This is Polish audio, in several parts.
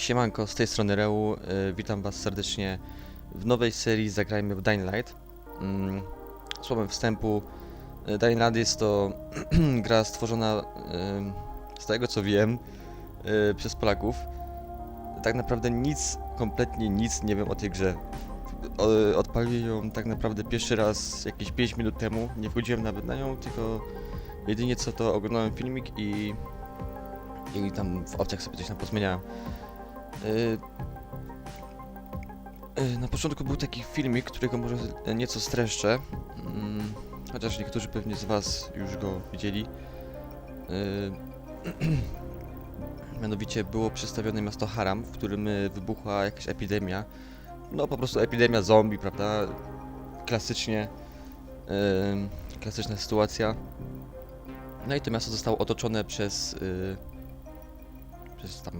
Siemanko, z tej strony Reu. y, Witam Was serdecznie w nowej serii Zagrajmy w Dying Light. Mm, Słowem wstępu, y, Dying Light jest to gra stworzona, y, z tego co wiem, przez Polaków. Tak naprawdę nic, kompletnie nic nie wiem o tej grze. Odpaliłem ją tak naprawdę pierwszy raz jakieś 5 minut temu. Nie wchodziłem nawet na nią, tylko jedynie co to oglądałem filmik i, i tam w opcjach sobie coś tam pozmieniałem. Y, y, Na początku był taki filmik, którego może nieco streszczę, mm, chociaż niektórzy pewnie z Was już go widzieli. Y, Mianowicie było przedstawione miasto Haram, w którym wybuchła jakaś epidemia. No po prostu epidemia zombie, prawda? Klasycznie. Klasyczna sytuacja. No i to miasto zostało otoczone przez przez tam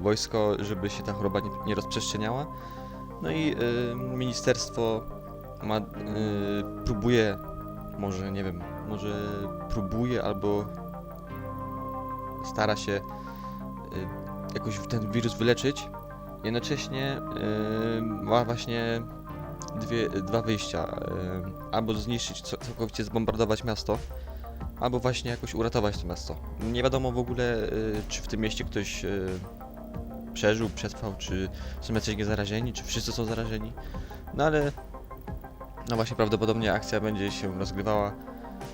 wojsko, żeby się ta choroba nie, nie rozprzestrzeniała. No i y, ministerstwo ma, y, próbuje, może nie wiem, może próbuje albo stara się y, jakoś ten wirus wyleczyć. Jednocześnie y, ma właśnie dwie, dwa wyjścia. Y, albo zniszczyć, całkowicie zbombardować miasto, albo właśnie jakoś uratować to miasto. Nie wiadomo w ogóle, y, czy w tym mieście ktoś y, przeżył, przetrwał, czy są jacyś niezarażeni, czy wszyscy są zarażeni. No ale, no właśnie prawdopodobnie akcja będzie się rozgrywała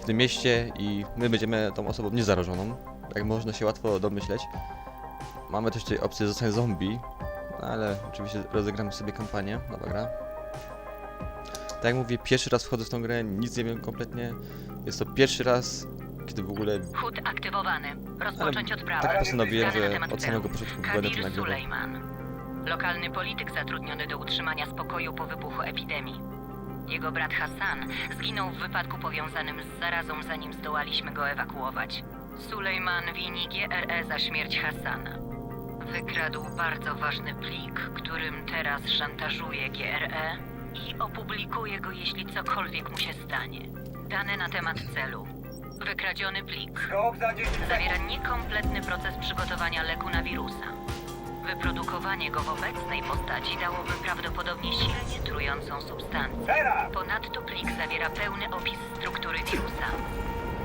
w tym mieście i my będziemy tą osobą niezarażoną, jak można się łatwo domyśleć. Mamy też tutaj opcję zostań zombie, no ale oczywiście rozegramy sobie kampanię, nowa gra. Tak jak mówię, pierwszy raz wchodzę w tą grę, nic nie wiem kompletnie. Jest to pierwszy raz, kiedy w ogóle Hut aktywowany. Rozpocząć odprawę. tak postanowiłem, że od samego początku będę to nagrywał. Sulejman. Lokalny polityk zatrudniony do utrzymania spokoju po wybuchu epidemii. Jego brat Hassan zginął w wypadku powiązanym z zarazą, zanim zdołaliśmy go ewakuować. Sulejman wini GRE za śmierć Hassana. Wykradł bardzo ważny plik, którym teraz szantażuje GRE i opublikuje go, jeśli cokolwiek mu się stanie. Dane na temat celu. Wykradziony plik. Krok za 10 Zawiera niekompletny proces przygotowania leku na wirusa. Wyprodukowanie go w obecnej postaci dałoby prawdopodobnie silnie trującą substancję. Teraz! Ponadto plik zawiera pełny opis struktury wirusa.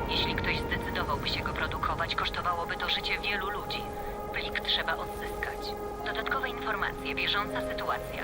Jeśli ktoś zdecydowałby się go produkować, kosztowałoby to życie wielu ludzi. Plik trzeba odzyskać. Dodatkowe informacje, bieżąca sytuacja.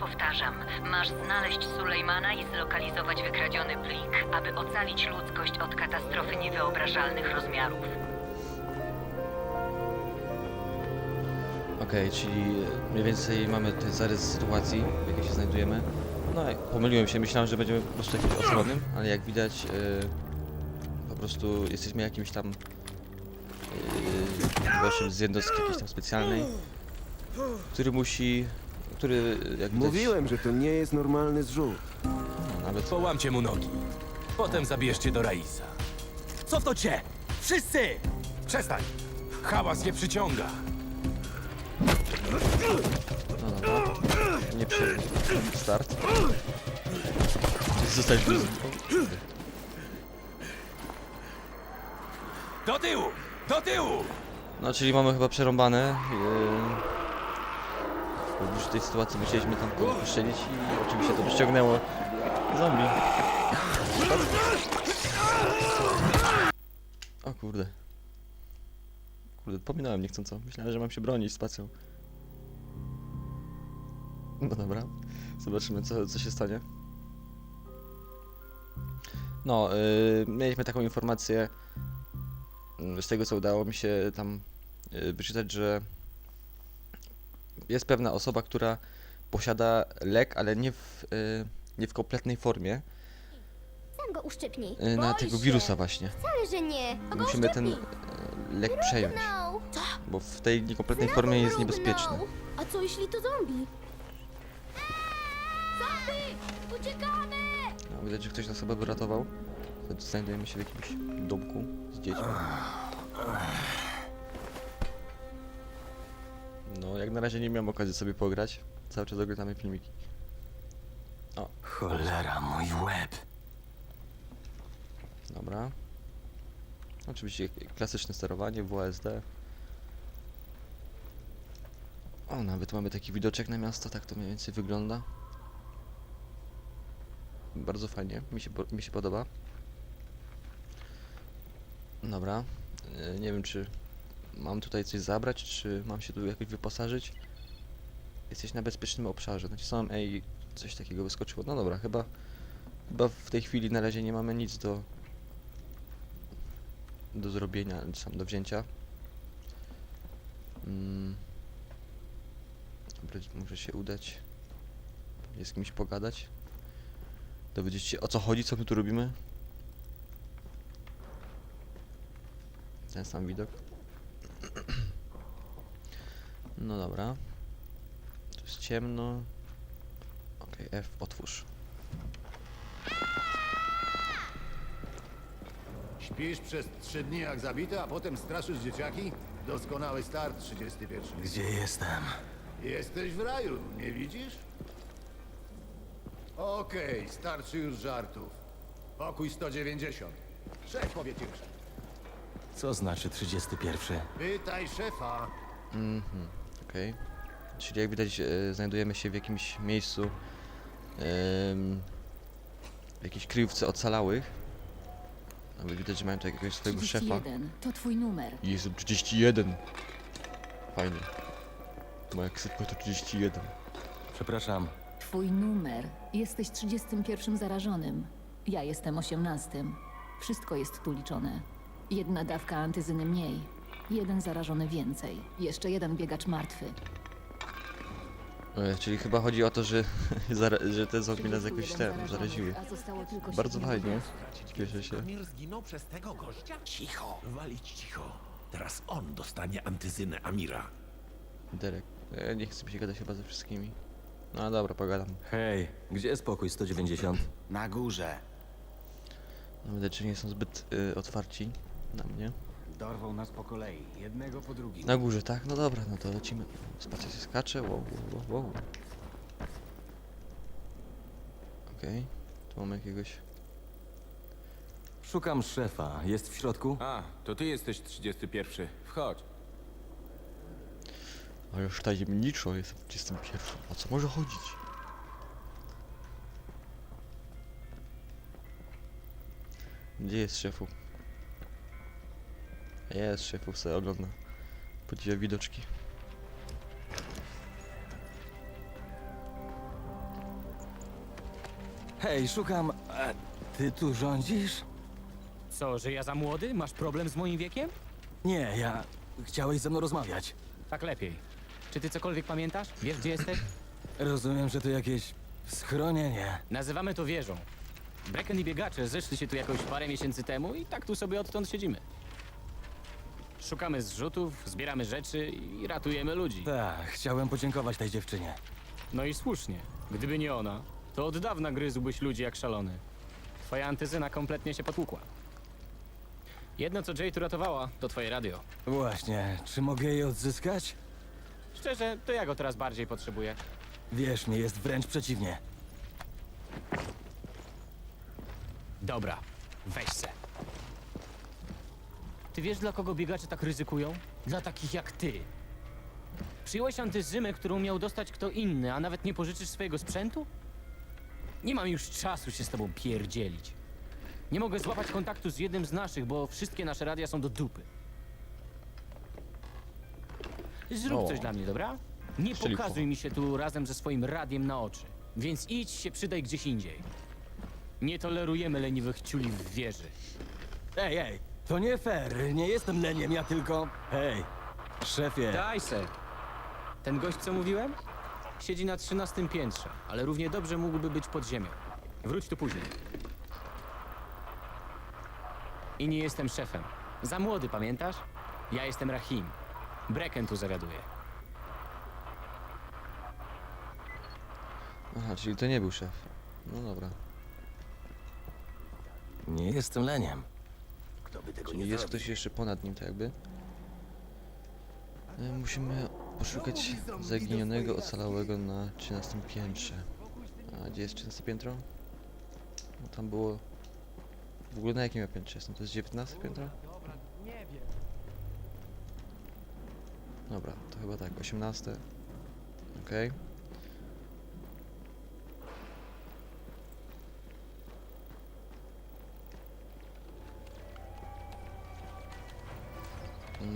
Powtarzam, masz znaleźć Sulejmana i zlokalizować wykradziony plik, aby ocalić ludzkość od katastrofy niewyobrażalnych rozmiarów. Okej, czyli mniej więcej mamy tutaj zarys sytuacji, w jakiej się znajdujemy. No, pomyliłem się, myślałem, że będziemy po prostu jakimś osobnym, ale jak widać, yy, po prostu jesteśmy jakimś tam yy, gościem z jednostki jakiejś tam specjalnej, który musi, który jak widać, Mówiłem, że to nie jest normalny zrzut. no, nawet Połamcie mu nogi. Potem zabierzcie do Raisa. Cofnąć się! Wszyscy! Przestań! Hałas nie przyciąga. No dobra. Nie przy... Start. Zostać bez... Do tyłu! Do tyłu! No, czyli mamy chyba przerąbane. Yy... W tej sytuacji musieliśmy tam kogoś postrzelić i oczywiście to przyciągnęło zombie. O kurde. Kurde, pominąłem niechcąco. Myślałem, że mam się bronić spacją. No dobra. Zobaczymy, co, co się stanie. No, yy, mieliśmy taką informację z tego co udało mi się tam y, wyczytać, że jest pewna osoba, która posiada lek, ale nie w, y, nie w kompletnej formie Sam go uszczypnij. y, na Boi tego się. wirusa właśnie. Wcale, że nie. Go Musimy ten uszczypnij. y, lek przejąć, No. bo w tej niekompletnej formie jest niebezpieczny. A co jeśli to zombie? Uciekamy! No, widać, że ktoś nas chyba wyratował. Znajdujemy się w jakimś domku z dziećmi. Jak na razie nie miałem okazji sobie pograć. Cały czas oglądamy filmiki. Cholera, mój łeb. Dobra. Oczywiście klasyczne sterowanie, WASD. O, nawet mamy taki widoczek na miasto, tak to mniej więcej wygląda. Bardzo fajnie, mi się, po- mi się podoba. Dobra. E, Nie wiem, czy mam tutaj coś zabrać, czy mam się tu jakoś wyposażyć. Jesteś na bezpiecznym obszarze. Nacisnąłem E i coś takiego wyskoczyło. No dobra, chyba, chyba w tej chwili na razie nie mamy nic do, do zrobienia, czy tam do wzięcia. Mm. Dobra, muszę się udać. Pewnie z kimś pogadać. Dowiedzieć się o co chodzi, co my tu robimy. Ten sam widok. No dobra. Tu jest ciemno. Okej, F, otwórz. Śpisz przez trzy dni jak zabity, a potem straszysz dzieciaki? Doskonały start 31. Gdzie jestem? Jesteś w raju, nie widzisz? Okej, starczy już żartów. Pokój 190. Szef powie ci już. Co znaczy 31? Pytaj szefa. Mhm, okej. Czyli jak widać, e, znajdujemy się w jakimś miejscu, em, w jakiejś kryjówce ocalałych. Nawet widać, że mają tu jakiegoś swojego szefa. 31. To twój numer. Jestem 31. Fajnie. Moja ksywka to 31. Przepraszam. Twój numer. Jesteś 31 zarażonym. Ja jestem 18. Wszystko jest tu liczone. Jedna dawka antyzyny mniej. Jeden zarażony więcej. Jeszcze jeden biegacz martwy. E, czyli chyba chodzi o to, że, zara- że te zombie nas 31 jakoś ten zaraziły. a zostało tylko Bardzo siedmiu fajnie. Cieszę się. Zginął przez tego gościa? Cicho, walić cicho. Teraz on dostanie antyzynę Amira. Derek. E, nie chcę mi się gadać chyba ze wszystkimi. No dobra, pogadam. Hej, gdzie jest pokój 190? Na górze. No widać, że nie są zbyt e, otwarci na mnie. Dorwą nas po kolei, jednego po drugim. Na górze, tak? No dobra, no to lecimy. Spacja się skacze, wow, wow, wow, wow. Okej, tu mamy jakiegoś... Szukam szefa. Jest w środku? A, to ty jesteś 31. Wchodź. A już tajemniczo jestem w 31. O co może chodzić? Gdzie jest szefu? Jest szefu, sobie ogląda. Podziwia widoczki. Hej, szukam... A ty tu rządzisz? Co, że ja za młody? Masz problem z moim wiekiem? Nie, ja... Chciałeś ze mną rozmawiać. Tak lepiej. Czy ty cokolwiek pamiętasz? Wiesz, gdzie jesteś? Rozumiem, że to jakieś... schronienie. Nazywamy to wieżą. Brecken i biegacze zeszli się tu jakoś parę miesięcy temu i tak tu sobie odtąd siedzimy. Szukamy zrzutów, zbieramy rzeczy i ratujemy ludzi. Tak, chciałem podziękować tej dziewczynie. No i słusznie. Gdyby nie ona, to od dawna gryzłbyś ludzi jak szalony. Twoja antyzyna kompletnie się potłukła. Jedno, co Jay tu ratowała, to twoje radio. Właśnie, czy mogę je odzyskać? Szczerze, to ja go teraz bardziej potrzebuję. Wierz mi, jest wręcz przeciwnie. Dobra, weź se. Ty wiesz, dla kogo biegacze tak ryzykują? Dla takich jak ty. Przyjąłeś antyzymę, którą miał dostać kto inny, a nawet nie pożyczysz swojego sprzętu? Nie mam już czasu się z tobą pierdzielić. Nie mogę złapać kontaktu z jednym z naszych, bo wszystkie nasze radia są do dupy. Zrób O. coś dla mnie, dobra? Nie Czyli pokazuj mi się tu razem ze swoim radiem na oczy. Więc idź się przydaj gdzieś indziej. Nie tolerujemy leniwych ciuli w wieży. Ej, ej, to nie fair, nie jestem leniem, ja tylko... Hej, szefie, Daj se. Ten gość, co mówiłem? Siedzi na trzynastym piętrze, ale równie dobrze mógłby być pod ziemią. Wróć tu później. I nie jestem szefem. Za młody, pamiętasz? Ja jestem Rahim. Brecken tu zawiaduje. Aha, czyli to nie był szef. No dobra. Nie jestem leniem. Kto by tego Czyli nie jest zrobił? ktoś jeszcze ponad nim, tak jakby. E, Musimy poszukać zaginionego, ocalałego na 13 piętrze. A gdzie jest 13 piętro? No, tam było... W ogóle na jakim ja piętrze jestem? To jest 19 piętro? Dobra, to chyba tak, 18. Okej.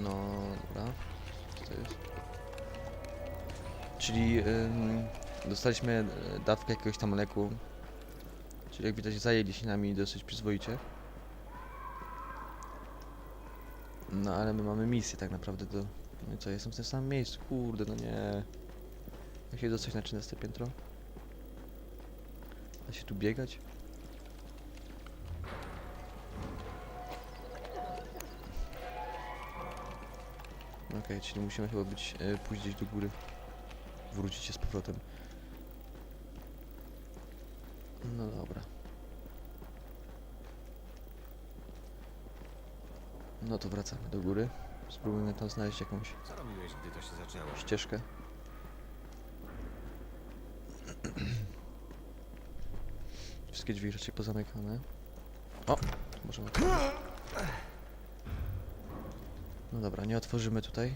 No, dobra. Co to jest? Czyli ym, dostaliśmy e, dawkę jakiegoś tam leku. Czyli jak widać zajęli się nami dosyć przyzwoicie. No ale my mamy misję tak naprawdę do... No co, jestem w tym samym miejscu, kurde, no nie. Jak się dostać na 13 piętro? Da się tu biegać? Okej, czyli musimy chyba być, e, pójść gdzieś do góry. Wrócić się z powrotem. No dobra. No to wracamy do góry. Spróbujmy tam znaleźć jakąś Co robiłeś, gdy to się zaczęło? ścieżkę. Wszystkie drzwi raczej pozamykane. O! Możemy. No dobra, nie otworzymy tutaj.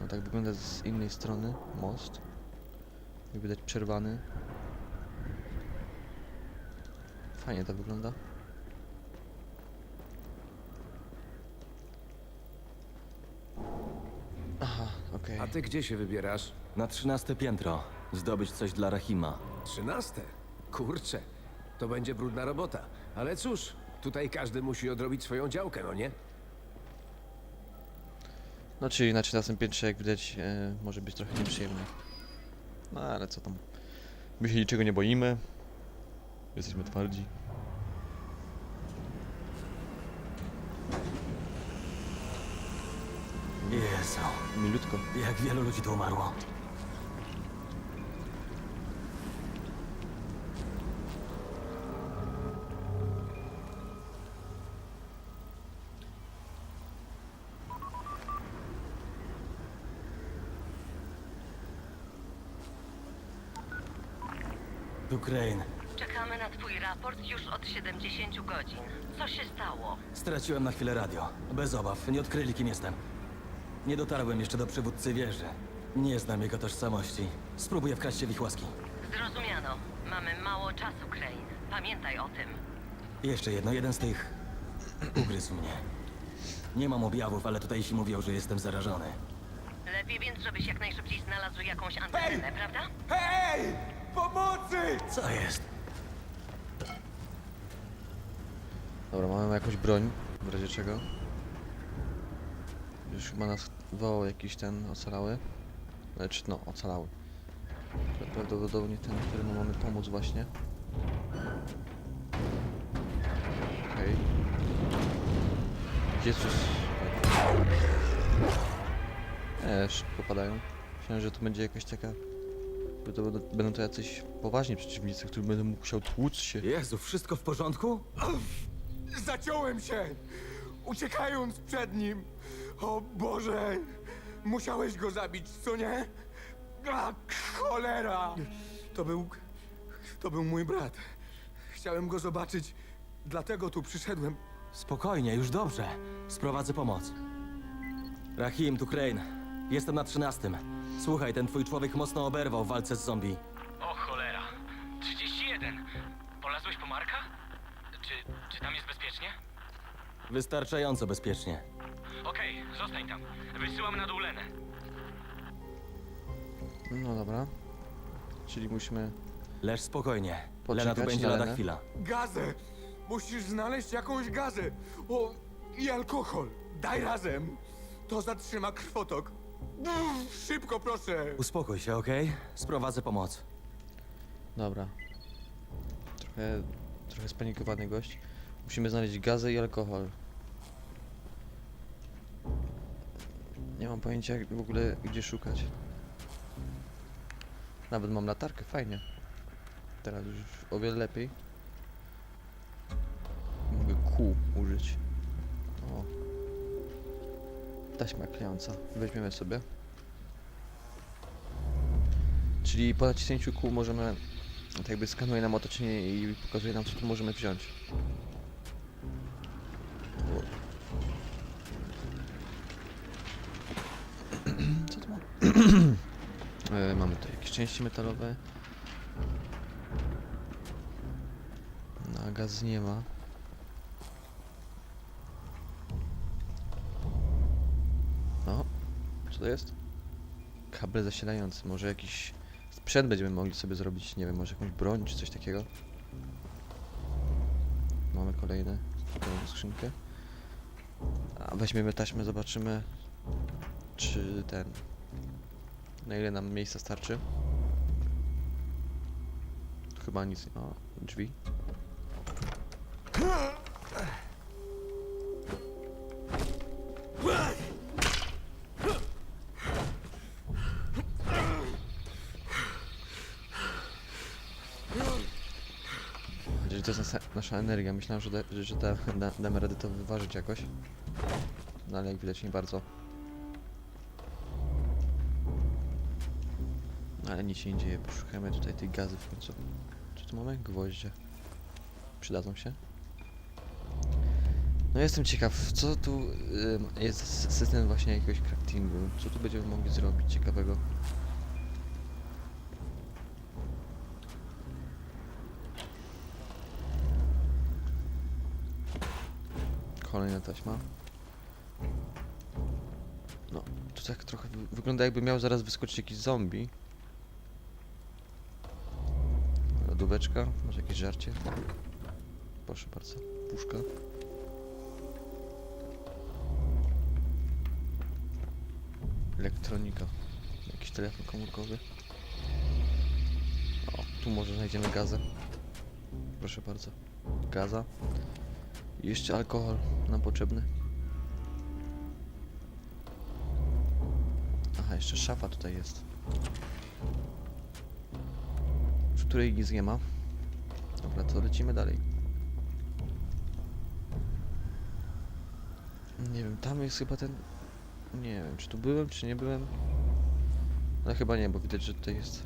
No tak wygląda z innej strony most. Jak widać przerwany. Fajnie to wygląda. Aha, okej. A ty gdzie się wybierasz? Na 13 piętro. Zdobyć coś dla Rahima. Trzynaste? Kurczę, to będzie brudna robota. Ale cóż, tutaj każdy musi odrobić swoją działkę, no nie? No czyli na 13 piętrze jak widać e, może być trochę nieprzyjemnie. No ale co tam. My się niczego nie boimy. Jesteśmy twardzi. Jezu, Milutko. jak wielu ludzi tu umarło. Tu Crane. Czekamy na twój raport już od 70 godzin. Co się stało? Straciłem na chwilę radio. Bez obaw, nie odkryli kim jestem. Nie dotarłem jeszcze do przywódcy wieży. Nie znam jego tożsamości. Spróbuję wkraść się w ich łaski. Zrozumiano. Mamy mało czasu, Crane. Pamiętaj o tym. Jeszcze jedno, jeden z tych ugryzł mnie. Nie mam objawów, ale tutaj się mówią, że jestem zarażony. Lepiej więc, żebyś jak najszybciej znalazł jakąś antennę, prawda? Hej! Pomocy! Co jest? Dobra, mamy jakąś broń, w razie czego. Już chyba nas wołał jakiś ten ocalały. Lecz no, ocalały. Prawdopodobnie ten, któremu mamy pomóc właśnie. Okej. Jezus. Nie, szybko padają. Myślałem, że to będzie jakaś taka... To będą, będą to jacyś poważni przeciwnicy, którzy będą musiał tłuc się. Jezu, wszystko w porządku? Zaciąłem się, uciekając przed nim. O Boże, musiałeś go zabić, co nie? A, cholera! To był, to był mój brat. Chciałem go zobaczyć, dlatego tu przyszedłem. Spokojnie, już dobrze. Sprowadzę pomoc. Rahim, tu Crane. Jestem na trzynastym. Słuchaj, ten twój człowiek mocno oberwał w walce z zombie. O cholera. 31. Polazłeś po Marka? Czy, czy tam jest bezpiecznie? Wystarczająco bezpiecznie. Okej, zostań tam. Wysyłam na dół Lenę. No dobra. Czyli musimy... Leż spokojnie. Poczekać Lena tu będzie na lada Lenę? chwila. Gazę! Musisz znaleźć jakąś gazę. O, i alkohol. Daj razem. To zatrzyma krwotok. Uff, Szybko, proszę. Uspokój się, okej? Sprowadzę pomoc. Dobra. Trochę, trochę spanikowany gość. Musimy znaleźć gazę i alkohol. Nie mam pojęcia jak w ogóle gdzie szukać. Nawet mam latarkę, fajnie. Teraz już o wiele lepiej. Mogę kół użyć. Taśma klejąca. Weźmiemy sobie. Czyli po naciśnięciu kół możemy... Tak jakby skanuje nam otoczenie i pokazuje nam co tu możemy wziąć. Co to ma? E, mamy tutaj jakieś części metalowe. Na gaz nie ma. O, co to jest? Kabel zasilający. Może jakiś sprzęt będziemy mogli sobie zrobić. Nie wiem, może jakąś broń czy coś takiego. Mamy kolejne, kolejną skrzynkę. A weźmiemy taśmę, zobaczymy czy ten na ile nam miejsca starczy? Chyba nic. O, drzwi. Że to jest nasza, nasza energia. Myślałem, że, że, da, da, damy radę to wyważyć jakoś. No ale jak widać nie bardzo. Ale nic się nie dzieje, poszukajmy tutaj tych gazów w końcu. Co tu mamy? Gwoździe. Przydadzą się. No jestem ciekaw, co tu ym, jest system właśnie jakiegoś craftingu. Co tu będziemy mogli zrobić ciekawego? Kolejna taśma. No, to tak trochę wy- wygląda jakby miał zaraz wyskoczyć jakiś zombie. Lodóweczka, może jakieś żarcie? Proszę bardzo, puszka. Elektronika. Jakiś telefon komórkowy. O, tu może znajdziemy gazę. Proszę bardzo. Gaza. Jeszcze alkohol nam potrzebny. Aha, jeszcze szafa tutaj jest. W której nic nie ma. Dobra, to lecimy dalej. Nie wiem, tam jest chyba ten... Nie wiem, czy tu byłem, czy nie byłem. No chyba nie, bo widać, że tutaj jest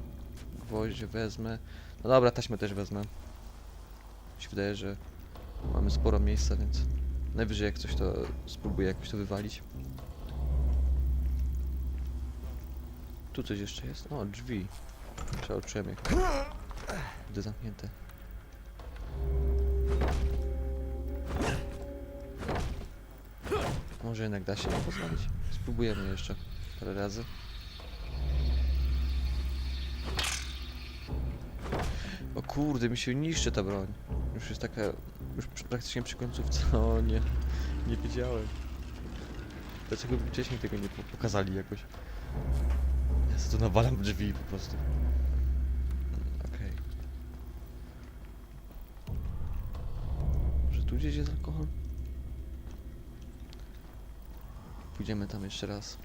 gwoździe, wezmę. No dobra, taśmę też wezmę. Mi się wydaje, że mamy sporo miejsca, więc najwyżej jak coś to spróbuję jakoś to wywalić. Tu coś jeszcze jest? O, drzwi. Przeoczyłem je. Gdy zamknięte. Może jednak da się pozwolić. Spróbujemy jeszcze parę razy. O kurde, mi się niszczy ta broń. Już jest taka, już praktycznie przy końcówce. O nie, nie wiedziałem. Dlaczego wcześniej tego nie po- pokazali jakoś? Ja sobie to nawalam drzwi po prostu. Okej. Może tu gdzieś jest alkohol? Pójdziemy tam jeszcze raz.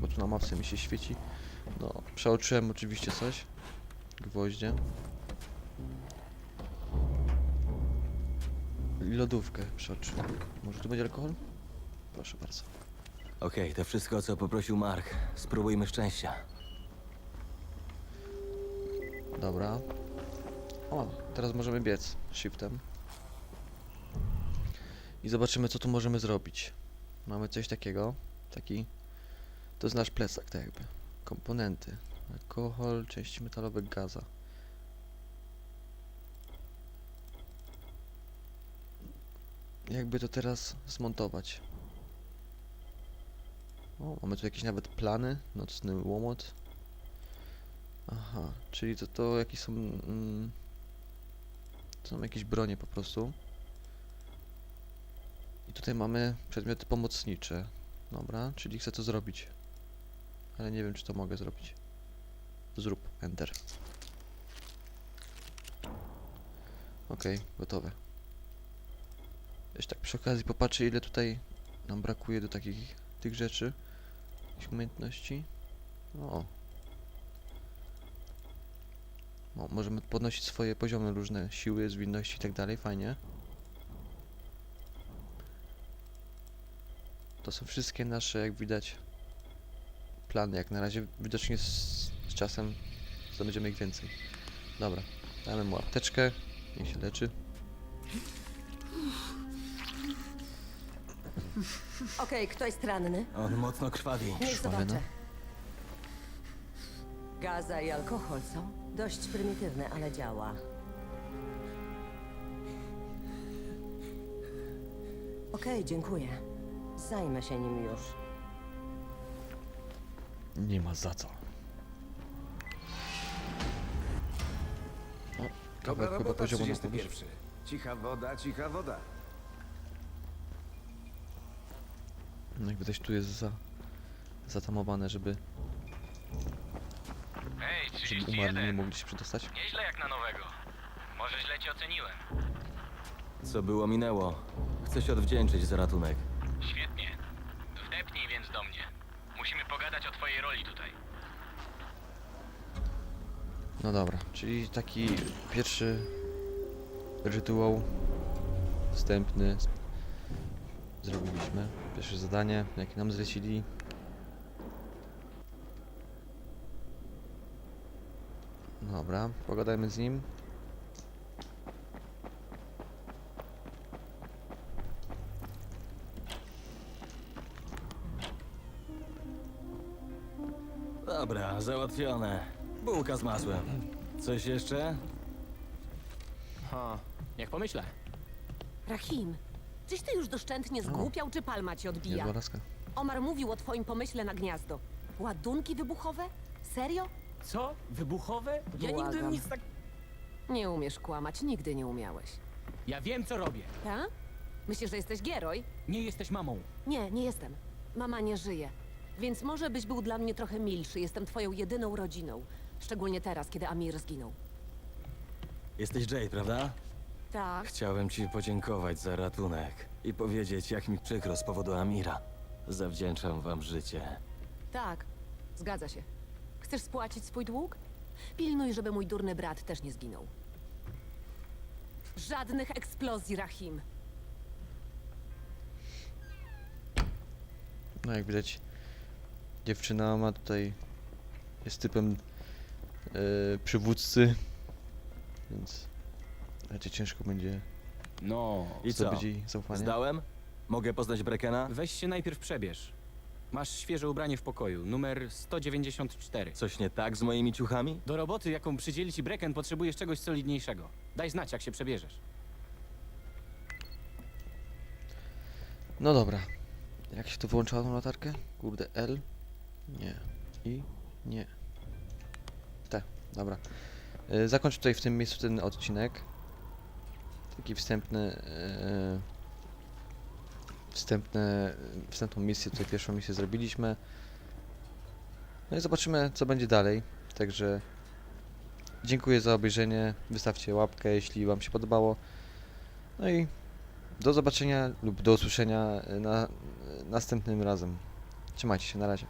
Bo tu na mapce mi się świeci. No, przeoczyłem oczywiście coś. Gwoździe. Lodówkę przeoczyłem. Może tu będzie alkohol? Proszę bardzo. Okej, to wszystko, o co poprosił Mark. Spróbujmy szczęścia. Dobra. O, teraz możemy biec shiftem. I zobaczymy, co tu możemy zrobić. Mamy coś takiego. Taki. To jest nasz plecak, tak jakby. Komponenty. Alkohol, części metalowe, gaza. Jakby to teraz zmontować. O, mamy tu jakieś nawet plany. Nocny łomot. Aha, czyli to, to jakieś są... Mm, to są jakieś bronie po prostu. I tutaj mamy przedmioty pomocnicze. Dobra, czyli chcę to zrobić. Ale nie wiem, czy to mogę zrobić. Zrób, enter. Okej, gotowe. Jeszcze tak przy okazji popatrzę, ile tutaj nam brakuje do takich tych rzeczy. Jakichś umiejętności. O. No, możemy podnosić swoje poziomy różne, siły, zwinności i tak dalej, fajnie. To są wszystkie nasze, jak widać, plany. Jak na razie widocznie czasem zdobędziemy ich więcej. Dobra, damy mu apteczkę, niech się leczy. Okej, kto jest ranny? On mocno krwawi. Niech Krwawy, no. zobaczę. Gaza i alkohol są dość prymitywne, ale działa. Okej, dziękuję. Zajmę się nim już. Nie ma za co. Dobra kawałek chyba robota, poziomu na 31. Cicha woda, cicha woda. No jak widać tu jest za, zatamowane, żeby, Hej, żeby umarli nie mogli się przedostać. Nieźle jak na nowego. Może źle cię oceniłem. Co było, minęło. Chcę się odwdzięczyć za ratunek. Świetnie. Wdepnij więc do mnie. Musimy pogadać o twojej roli tutaj. No dobra, czyli taki pierwszy rytuał wstępny zrobiliśmy. Pierwsze zadanie, jakie nam zlecili. Dobra, pogadajmy z nim. Dobra, załatwione. Bułka z masłem. Coś jeszcze? Ha, niech pomyślę. Rahim, czyś ty już doszczętnie zgłupiał, czy palma cię odbija? Niezła laska. Omar mówił o twoim pomyśle na gniazdo. Ładunki wybuchowe? Serio? Co? Wybuchowe? Ja nigdy Błagam. nic tak... Nie umiesz kłamać, nigdy nie umiałeś. Ja wiem, co robię. Tak? Myślisz, że jesteś Gieroj? Nie jesteś mamą. Nie, nie jestem. Mama nie żyje. Więc może byś był dla mnie trochę milszy. Jestem twoją jedyną rodziną. Szczególnie teraz, kiedy Amir zginął. Jesteś Jay, prawda? Tak. Chciałem ci podziękować za ratunek i powiedzieć, jak mi przykro z powodu Amira. Zawdzięczam wam życie. Tak. Zgadza się. Chcesz spłacić swój dług? Pilnuj, żeby mój durny brat też nie zginął. Żadnych eksplozji, Rahim. No jak widać, dziewczyna ma tutaj, jest typem e, przywódcy, więc raczej ciężko będzie No. I co? zdobyć jej zaufanie. Zdałem? Mogę poznać Brekena? Weź się najpierw przebierz. Masz świeże ubranie w pokoju, numer 194. Coś nie tak z moimi ciuchami? Do roboty, jaką przydzieli ci Brecken, potrzebujesz czegoś solidniejszego. Daj znać, jak się przebierzesz. No dobra. Jak się tu wyłączało tą latarkę? Kurde, L? Nie. I? Nie. Dobra. Y, zakończę tutaj w tym miejscu ten odcinek. Taki wstępny... y, wstępne, wstępną misję, tutaj pierwszą misję zrobiliśmy. No i zobaczymy, co będzie dalej. Także dziękuję za obejrzenie. Wystawcie łapkę, jeśli Wam się podobało. No i do zobaczenia lub do usłyszenia y, na, następnym razem. Trzymajcie się, na razie.